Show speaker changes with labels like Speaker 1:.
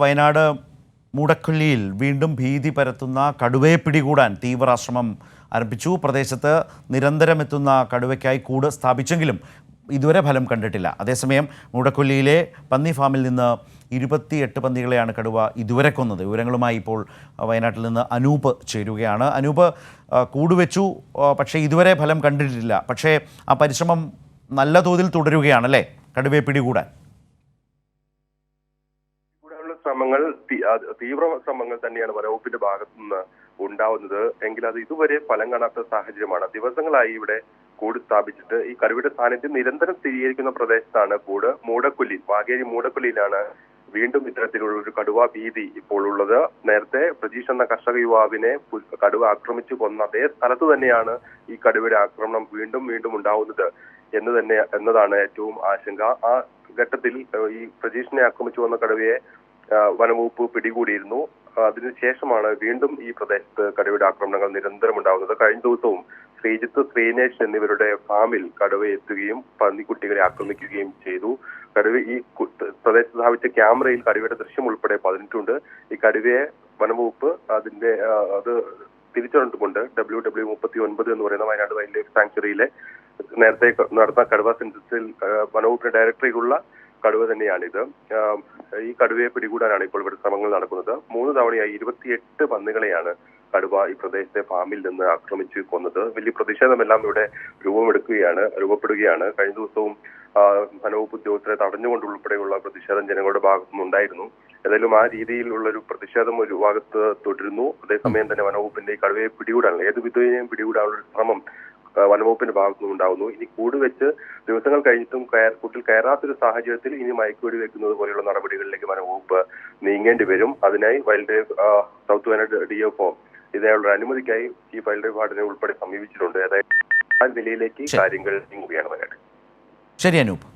Speaker 1: വയനാട് മൂടക്കൊല്ലിയിൽ വീണ്ടും ഭീതി പരത്തുന്ന കടുവയെ പിടികൂടാൻ തീവ്രാശ്രമം ആരംഭിച്ചു. പ്രദേശത്ത് നിരന്തരം എത്തുന്ന കടുവയ്ക്കായി കൂട് സ്ഥാപിച്ചെങ്കിലും ഇതുവരെ ഫലം കണ്ടിട്ടില്ല. അതേസമയം മൂടക്കൊല്ലിയിലെ പന്നി ഫാമിൽ നിന്ന് ഇരുപത്തിയെട്ട് പന്നികളെയാണ് കടുവ ഇതുവരെ കൊന്നത്. വിവരങ്ങളുമായി ഇപ്പോൾ വയനാട്ടിൽ നിന്ന് അനൂപ് ചേരുകയാണ്. അനൂപ് ആ, കൂട് വെച്ചു ആ, പക്ഷേ ഇതുവരെ ഫലം കണ്ടിട്ടില്ല. പക്ഷേ ആ പരിശ്രമം നല്ല തോതിൽ തുടരുകയാണല്ലേ? കടുവയെ പിടികൂടാൻ.
Speaker 2: ശ്രമങ്ങൾ തീവ്ര ശ്രമങ്ങൾ തന്നെയാണ് വനവകുപ്പിന്റെ ഭാഗത്തു നിന്ന് ഉണ്ടാവുന്നത്. എങ്കിൽ അത് ഇതുവരെ ഫലം കാണാത്ത സാഹചര്യമാണ്. ദിവസങ്ങളായി ഇവിടെ കൂട് സ്ഥാപിച്ചിട്ട് ഈ കരുവിയുടെ സാന്നിധ്യം നിരന്തരം സ്ഥിരീകരിക്കുന്ന പ്രദേശത്താണ് കൂട്. മൂടക്കൊല്ലി വാഗേരി മൂടക്കൊല്ലിയിലാണ് വീണ്ടും ഇത്തരത്തിലുള്ള ഒരു കടുവ ഭീതി ഇപ്പോൾ ഉള്ളത്. നേരത്തെ പ്രജീഷ് എന്ന കർഷക യുവാവിനെ കടുവ ആക്രമിച്ചു കൊന്ന അതേ സ്ഥലത്ത് തന്നെയാണ് ഈ കടുവയുടെ ആക്രമണം വീണ്ടും വീണ്ടും ഉണ്ടാവുന്നത് എന്ന് തന്നെ എന്നതാണ് ഏറ്റവും ആശങ്ക. ആ ഘട്ടത്തിൽ ഈ പ്രജീഷിനെ ആക്രമിച്ചു വന്ന കടുവയെ വനവകുപ്പ് പിടികൂടിയിരുന്നു. അതിനുശേഷമാണ് വീണ്ടും ഈ പ്രദേശത്ത് കടുവയുടെ ആക്രമണങ്ങൾ നിരന്തരം ഉണ്ടാകുന്നത് കഴിഞ്ഞ ദിവസവും ശ്രീജിത്ത് ശ്രീനേഷ് എന്നിവരുടെ ഫാമിൽ കടുവ എത്തുകയും പന്നിക്കുട്ടികളെ ആക്രമിക്കുകയും ചെയ്തു. കടുവ ഈ പ്രദേശത്ത് സ്ഥാപിച്ച ക്യാമറയിൽ കടുവയുടെ ദൃശ്യം ഉൾപ്പെടെ പതിനെട്ടുണ്ട്. ഈ കടുവയെ വനവകുപ്പ് അതിന്റെ അത് തിരിച്ചറിഞ്ഞിട്ടുമുണ്ട്. ഡബ്ല്യൂ ഡബ്ല്യൂ മുപ്പത്തി ഒൻപത് എന്ന് പറയുന്ന വയനാട് വൈൽഡ് ലൈഫ് സാങ്ച്വറിയിലെ നേരത്തെ നടന്ന കടുവ സെൻസസിൽ വനവകുപ്പിന്റെ ഡയറക്ടറിയിലുള്ള കടുവ തന്നെയാണ് ഇത് ഈ കടുവയെ പിടികൂടാനാണ് ഇപ്പോൾ ഇവിടെ ശ്രമങ്ങൾ നടക്കുന്നത്. മൂന്ന് തവണയായി ഇരുപത്തിയെട്ട് പന്നികളെയാണ് കടുവ ഈ പ്രദേശത്തെ ഫാമിൽ നിന്ന് ആക്രമിച്ച് കൊന്നത്. വലിയ പ്രതിഷേധമെല്ലാം ഇവിടെ രൂപമെടുക്കുകയാണ് രൂപപ്പെടുകയാണ്. കഴിഞ്ഞ ദിവസവും വനവകുപ്പ് ഉദ്യോഗസ്ഥരെ തടഞ്ഞുകൊണ്ടുൾപ്പെടെയുള്ള പ്രതിഷേധം ജനങ്ങളുടെ ഭാഗത്തുനിന്നുണ്ടായിരുന്നു ഏതായാലും ആ രീതിയിലുള്ള ഒരു പ്രതിഷേധം ഒരു ഭാഗത്ത് തുടരുന്നു അതേസമയം തന്നെ വനവകുപ്പിന്റെ ഈ കടുവയെ പിടികൂടാനുള്ള ഏത് വിധേയം പിടികൂടാനുള്ള ഒരു ശ്രമം വനവകുപ്പിന്റെ ഭാഗത്തുനിന്നും ഉണ്ടാകുന്നു ഇനി കൂട് വെച്ച് ദിവസങ്ങൾ കഴിഞ്ഞിട്ടും കയർ കൂട്ടിൽ കയറാത്തൊരു സാഹചര്യത്തിൽ ഇനി മയക്കുവെടി വെക്കുന്നത് പോലെയുള്ള നടപടികളിലേക്ക് വനവകുപ്പ് നീങ്ങേണ്ടി വരും. അതിനായി wildlife south Wayanad D F ഇതിനുള്ള അനുമതിക്കായി ഈ വൈൽഡ് ലൈഫ് വാർഡിനെ ഉൾപ്പെടെ സമീപിച്ചിട്ടുണ്ട്. അതായത് ആ നിലയിലേക്ക് കാര്യങ്ങൾ നീങ്ങുകയാണ് വയനാട്.
Speaker 1: ശരി അനൂപ്.